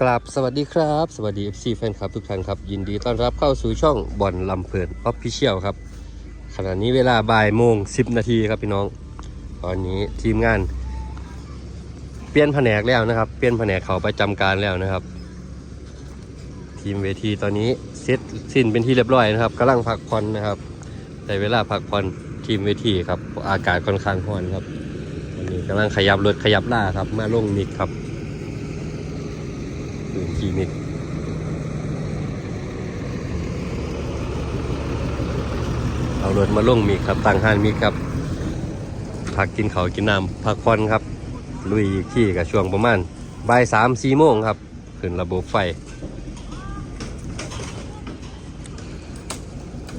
กราบสวัสดีครับ สวัสดี FC แฟนคลับทุกท่านครับ ยินดีต้อนรับเข้าสู่ช่องบอลลำเพลินออฟฟิเชียลครับ ขณะนี้เวลาบ่ายโมง 10 นาทีครับพี่น้อง ตอนนี้ทีมงาน เปลี่ยนแผนกแล้วนะครับ เปลี่ยนแผนกเขาประจำการแล้วนะครับ ทีมเวทีตอนนี้เซตสิ้นเป็นที่เรียบร้อยนะครับกำลังพักผ่อนนะครับแต่เวลาพักผ่อนทีมเวทีครับอากาศค่อนข้างร้อนครับวันนี้กำลังขยับรถขยับล่าครับมาลงนิกครับ พื้นที่นิกเอารถมาลงมีครับตั้งห้านมีครับพักกินเขากินน้ำพักผ่อนครับ ลุยอีกที่กับช่วงประมาณบ่ายสามสี่โมงครับ ขึ้นระบบไฟ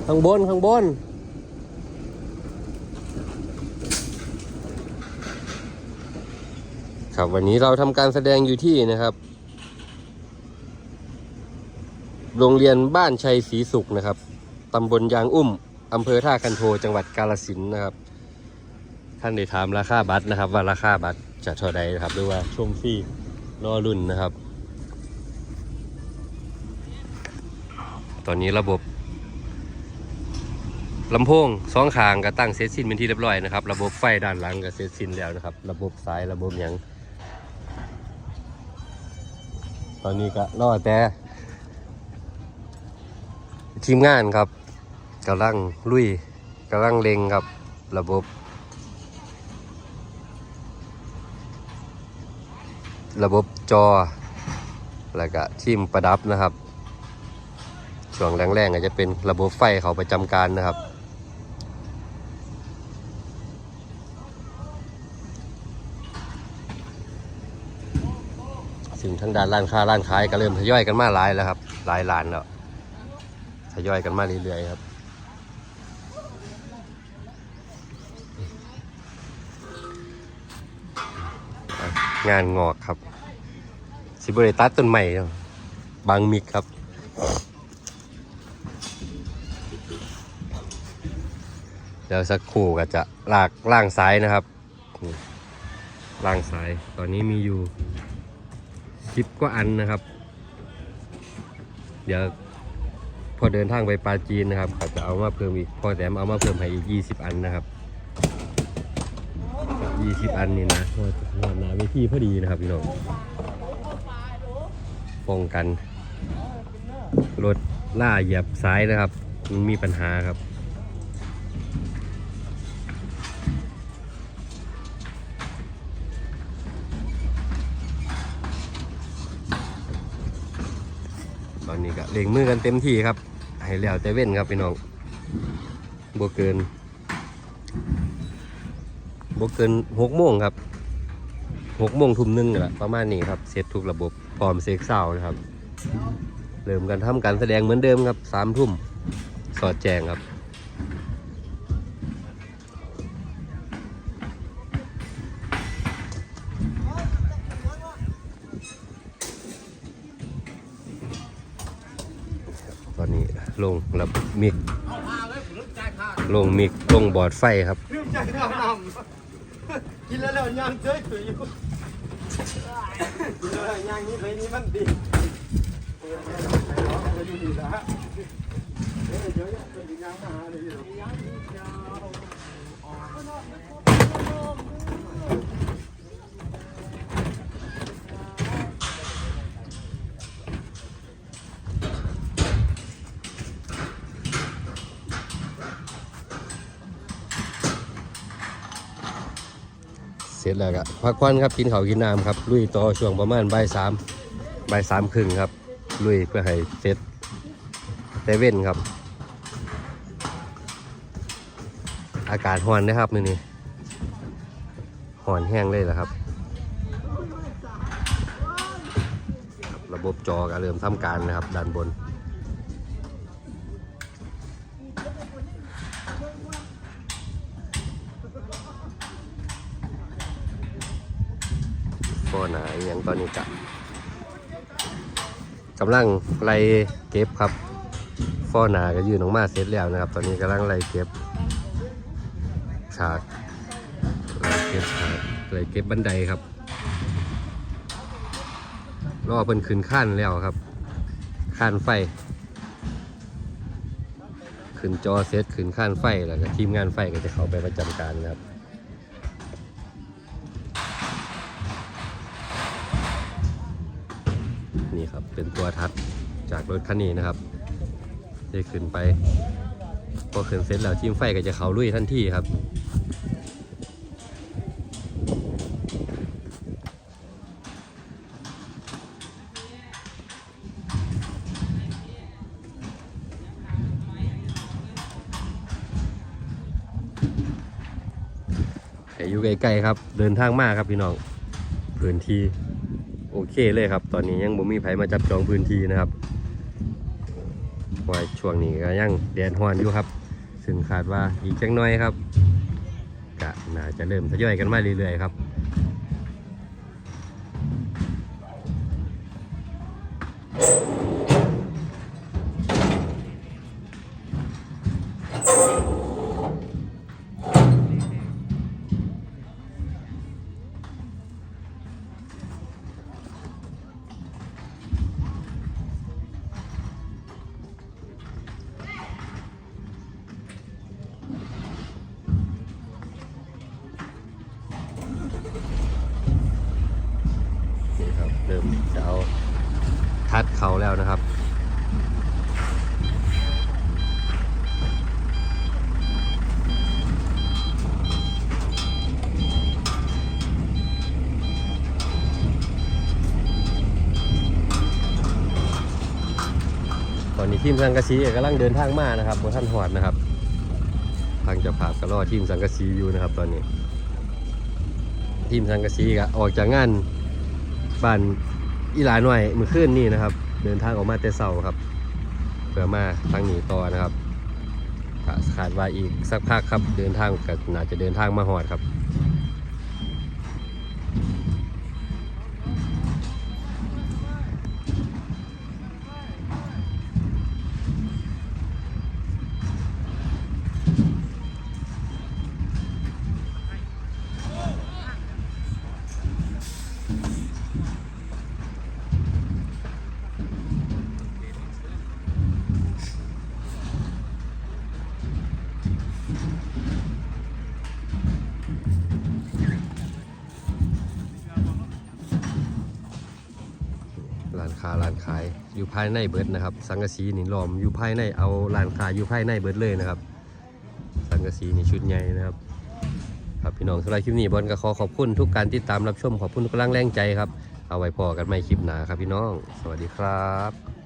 ข้างบน ข้างบน ครับวันนี้เราทำการแสดงอยู่ที่นะครับ โรงเรียนบ้านชัยศรีสุขนะครับตำบลยางอุ้มอำเภอท่าคันโทจังหวัดกาลสินนะครับ ท่านได้ถามราคาบัตรนะครับ ว่าราคาบัตรจะเท่าใดนะครับหรือว่าชมฟรีรอรุ่นนะครับ ตอนนี้ระบบลำโพงสองขางก็ตั้งเซตสิ้นเป็นที่เรียบร้อยนะครับ ระบบไฟด้านหลังก็เซตสิ้นแล้วนะครับ ระบบสายระบบหยังตอนนี้ก็รอแต่ ทีมงานครับกำลังลุยกำลังเล็งครับ ระบบ ระบบจอ แล้วก็ทีมประดับนะครับช่วงแรงๆอาจจะเป็นระบบไฟเขาประจำการนะครับสิ่งทางด้านร้านค้าร้านขายก็เริ่มทยอยกันมาหลายแล้วครับหลายร้านแล้ว ทยอยกันมาเรื่อยๆครับงานงอกครับ สิบริตัดต้นใหม่บางมิกครับ เดี๋ยวสักครู่ก็จะลากล่างซ้ายนะครับนี่ล่างซ้ายตอนนี้มีอยู่สิบกว่าอันนะครับ เดี๋ยว พอเดินทางไปปาจีนนะครับเขาจะเอามาเพิ่มอีกพอแถมเอามาเพิ่มให้อีกยี่สิบอันนะครับยี่สิบอันนี่นะว่าว่าหนาเวทีพอดีนะครับพี่น้องป้องกันรถล่าเหยียบซ้ายนะครับมันมีปัญหาครับตอนนี้ก็เล่งมือกันเต็มที่ครับ ให้แล้วแต่เว้นครับพี่น้องบวเกินบวเกินหกโมงครับหกโมงทุ่มหนึงนั่นแหละประมาณนี้ครับเสร็จทุกระบบพร้อมเซ็กเศร้านะครับเริ่มกันทำการแสดงเหมือนเดิมครับสามทุ่มสอดแจงครับตอนนี้ ลงระบบมิกลงมิกลงบอร์ดไฟครับลืมใจน้ำน้ำกินแล้วแล้วย่างเจ้ยถุยอยู่กินแล้วแล้วย่างนี้เลยนี่มันดีเออเดี๋ยวดีละเดี๋ยวเดี๋ยวเป็นย่างมาหาเลย ร็จแล้วก็พักผ่อนครับกินข้าวกินน้ำครับลุยต่อช่วงประมาณบ่ายสามบ่ายสามครึ่งครับ ลุยเพื่อให้เสร็จแต่เว้นครับ อากาศร้อนนะครับมื้อนี้ร้อนแห้งเลยแหละครับ ระบบจอก็เริ่มทำการนะครับด้านบน ตอนนี้กะกำลังไล่เก็บครับฟอหนาก็ยืนออกมาเสร็จแล้วนะครับ ตอนนี้กำลังไล่เก็บฉากไล่เก็บฉากไล่เก็บบันไดครับรอเพิ่นขึ้นขั้นแล้วครับขั้นไฟ ขึ้นจอเซตขึ้นขั้นไฟแล้วก็ทีมงานไฟก็จะเข้าไปประจำการนะครับ เป็นตัวทัดจากรถคันนี้นะครับได้ขึ้นไป พอขึ้นเสร็จแล้วทีมไฟก็จะเขาลุยทันทีครับแต่อยู่ใกล้ๆครับ เดินทางมากครับพี่น้องพื้นที่ โอเคเลยครับ ตอนนี้ยังบ่มีไผมาจับจองพื้นที่นะครับไว่าช่วงนี้ก็ยังแดดฮ้อนอยู่ครับ ซึ่งคาดว่าอีกจังน้อยครับก็น่าจะเริ่มทยอยกันมาเรื่อยๆครับ ทีมสังกะสีกำลังเดินทางมานะครับบนท่านหอดนะครับ ทางจะภาพก็รอทีมสังกะสีอยู่นะครับตอนนี้ ทีมสังกะสีก็ออกจากงานบ้านอีหลาหน่อยมื่อคืนนี่นะครับ เดินทางออกมาแต่เช้าครับเพื่อมาทางหนีต่อนะครับก็ขาดว่าอีกสักพักครับเดินทางก็น่าจะเดินทางมาหอดครับ ร้านค้าร้านขายอยู่ภายในเบิร์ดนะครับ สังกะสีนี่ล้อมอยู่ภายในเอาร้านค้าอยู่ภายในเบิร์ดเลยนะครับ สังกะสีนี่ชุดใหญ่นะครับ ครับพี่น้องสำหรับคลิปนี้บอลก็ขอขอบคุณทุกการติดตามรับชมขอบคุณทุกกำลังแรงใจครับ เอาไว้พอกันใหม่คลิปหนาครับพี่น้อง สวัสดีครับ